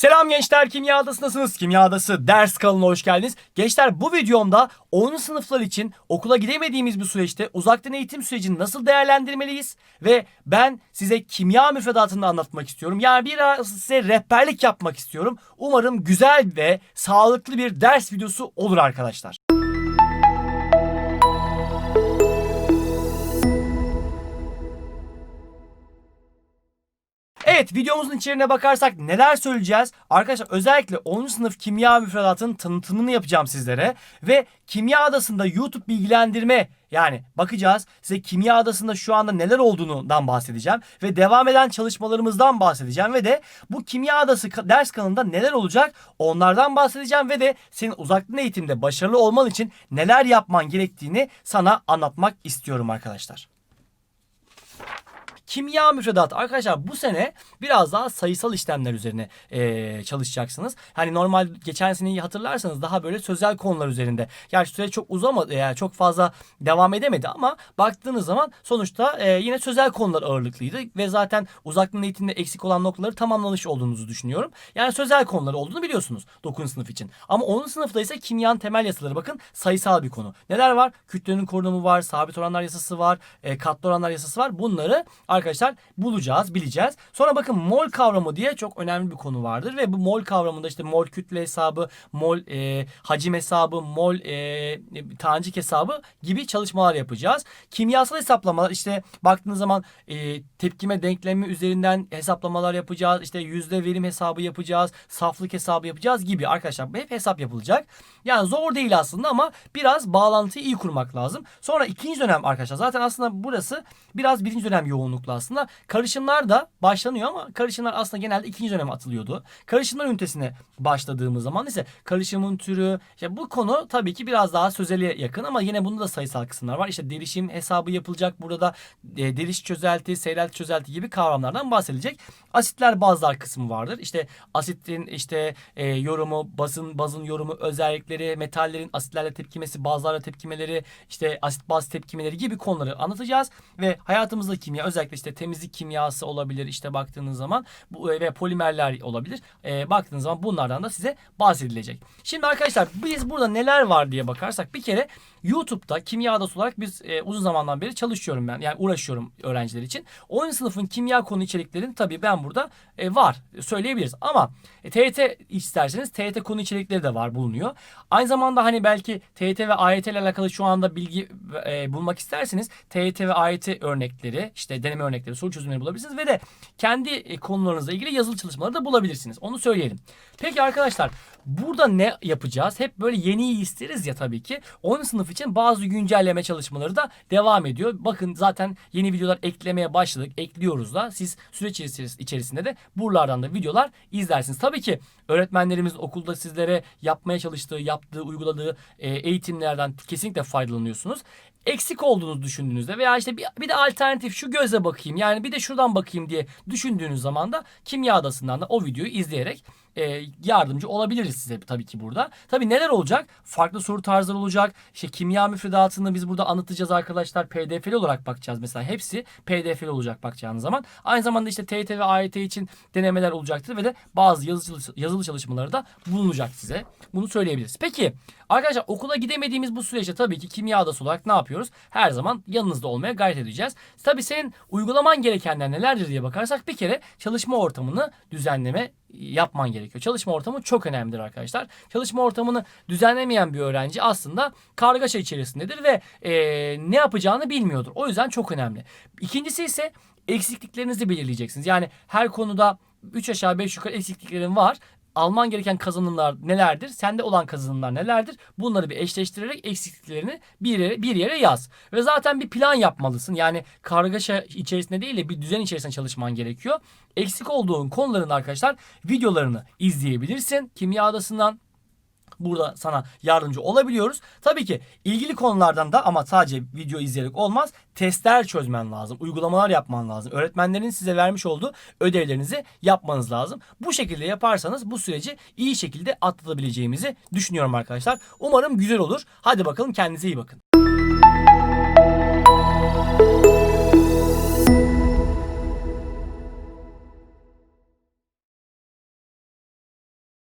Selam gençler Kimya Adası'ndasınız. Kimya Adası ders kanalına hoş geldiniz. Gençler bu videomda 10. sınıflar için okula gidemediğimiz bir süreçte uzaktan eğitim sürecini nasıl değerlendirmeliyiz? Ve ben size kimya müfredatını anlatmak istiyorum. Yani biraz size rehberlik yapmak istiyorum. Umarım güzel ve sağlıklı bir ders videosu olur arkadaşlar. Evet videomuzun içeriğine bakarsak neler söyleyeceğiz? Arkadaşlar özellikle 10. sınıf kimya müfredatının tanıtımını yapacağım sizlere. Ve kimya adasında YouTube bilgilendirme yani bakacağız size kimya adasında şu anda neler olduğundan bahsedeceğim. Ve devam eden çalışmalarımızdan bahsedeceğim. Ve de bu kimya adası ders kanalında neler olacak onlardan bahsedeceğim. Ve de senin uzaktan eğitimde başarılı olman için neler yapman gerektiğini sana anlatmak istiyorum arkadaşlar. Kimya müfredatı arkadaşlar bu sene biraz daha sayısal işlemler üzerine eee, çalışacaksınız. Hani normal geçen seneyi hatırlarsanız daha böyle sözel konular üzerinde. Gerçi süre çok uzamadı yani çok fazla devam edemedi ama baktığınız zaman sonuçta eee, yine sözel konular ağırlıklıydı ve zaten uzaktan eğitimde eksik olan noktaları tamamlamış olduğunuzu düşünüyorum. Yani sözel konular olduğunu biliyorsunuz 9. sınıf için. Ama 10. sınıfta ise kimyanın temel yasaları bakın sayısal bir konu. Neler var? Kütlenin korunumu var, sabit oranlar yasası var, e, katlı oranlar yasası var. Bunları bulacağız, bileceğiz. Sonra bakın mol kavramı diye çok önemli bir konu vardır ve bu mol kavramında işte mol kütle hesabı, mol e, hacim hesabı, mol e, tanecik hesabı gibi çalışmalar yapacağız. Kimyasal hesaplamalar işte baktığınız zaman e, tepkime denklemi üzerinden hesaplamalar yapacağız. İşte yüzde verim hesabı yapacağız, saflık hesabı yapacağız gibi arkadaşlar. Hep hesap yapılacak. Yani zor değil aslında ama biraz bağlantıyı iyi kurmak lazım. Sonra ikinci dönem arkadaşlar zaten aslında burası biraz birinci dönem yoğunluklu aslında. Karışımlar da başlanıyor ama karışımlar aslında genelde ikinci döneme atılıyordu. Karışımlar ünitesine başladığımız zaman ise karışımın türü işte bu konu tabii ki biraz daha sözele yakın ama yine bunda da sayısal kısımlar var. İşte derişim hesabı yapılacak. Burada da e, deriş çözelti, seyrelti çözelti gibi kavramlardan bahsedilecek. Asitler bazlar kısmı vardır. İşte asitin işte e, yorumu, bazın bazın yorumu, özellikleri, metallerin asitlerle tepkimesi, bazlarla tepkimeleri, işte asit baz tepkimeleri gibi konuları anlatacağız ve hayatımızda kimya özellikle işte temizlik kimyası olabilir işte baktığınız zaman bu e, ve polimerler olabilir. E, baktığınız zaman bunlardan da size bahsedilecek. Şimdi arkadaşlar biz burada neler var diye bakarsak bir kere YouTube'da kimya adası olarak biz e, uzun zamandan beri çalışıyorum ben. Yani uğraşıyorum öğrenciler için. 10. sınıfın kimya konu içeriklerini tabii ben burada e, var söyleyebiliriz. Ama e, TYT isterseniz TYT konu içerikleri de var bulunuyor. Aynı zamanda hani belki TYT ve AYT ile alakalı şu anda bilgi e, bulmak isterseniz TYT ve AYT örnekleri işte deneme örnekleri soru çözümleri bulabilirsiniz ve de kendi e, konularınızla ilgili yazılı çalışmaları da bulabilirsiniz. Onu söyleyelim. Peki arkadaşlar burada ne yapacağız? Hep böyle yeniyi isteriz ya tabii ki. 10. sınıf için bazı güncelleme çalışmaları da devam ediyor. Bakın zaten yeni videolar eklemeye başladık. Ekliyoruz da. Siz süreç içeris- içerisinde de buralardan da videolar izlersiniz. Tabii ki öğretmenlerimiz okulda sizlere yapmaya çalıştığı, yaptığı, uyguladığı e, eğitimlerden kesinlikle faydalanıyorsunuz eksik olduğunu düşündüğünüzde veya işte bir, bir de alternatif şu göze bakayım yani bir de şuradan bakayım diye düşündüğünüz zaman da kimya adasından da o videoyu izleyerek e, yardımcı olabiliriz size tabii ki burada. Tabii neler olacak? Farklı soru tarzları olacak. İşte kimya müfredatını biz burada anlatacağız arkadaşlar. PDF'li olarak bakacağız mesela. Hepsi PDF'li olacak bakacağınız zaman. Aynı zamanda işte TYT ve AYT için denemeler olacaktır ve de bazı yazılı, yazılı çalışmaları da bulunacak size. Bunu söyleyebiliriz. Peki arkadaşlar okula gidemediğimiz bu süreçte tabii ki kimya adası olarak ne yapıyoruz? Her zaman yanınızda olmaya gayret edeceğiz. Tabii senin uygulaman gerekenler nelerdir diye bakarsak bir kere çalışma ortamını düzenleme yapman gerekiyor. Çalışma ortamı çok önemlidir arkadaşlar. Çalışma ortamını düzenlemeyen bir öğrenci aslında kargaşa içerisindedir ve eee, ne yapacağını bilmiyordur. O yüzden çok önemli. İkincisi ise eksikliklerinizi belirleyeceksiniz. Yani her konuda 3 aşağı 5 yukarı eksikliklerin var. Alman gereken kazanımlar nelerdir? Sende olan kazanımlar nelerdir? Bunları bir eşleştirerek eksikliklerini bir yere, bir yere yaz. Ve zaten bir plan yapmalısın. Yani kargaşa içerisinde değil de bir düzen içerisinde çalışman gerekiyor. Eksik olduğun konuların arkadaşlar videolarını izleyebilirsin. Kimya adasından burada sana yardımcı olabiliyoruz. Tabii ki ilgili konulardan da ama sadece video izleyerek olmaz. Testler çözmen lazım. Uygulamalar yapman lazım. Öğretmenlerin size vermiş olduğu ödevlerinizi yapmanız lazım. Bu şekilde yaparsanız bu süreci iyi şekilde atlatabileceğimizi düşünüyorum arkadaşlar. Umarım güzel olur. Hadi bakalım kendinize iyi bakın.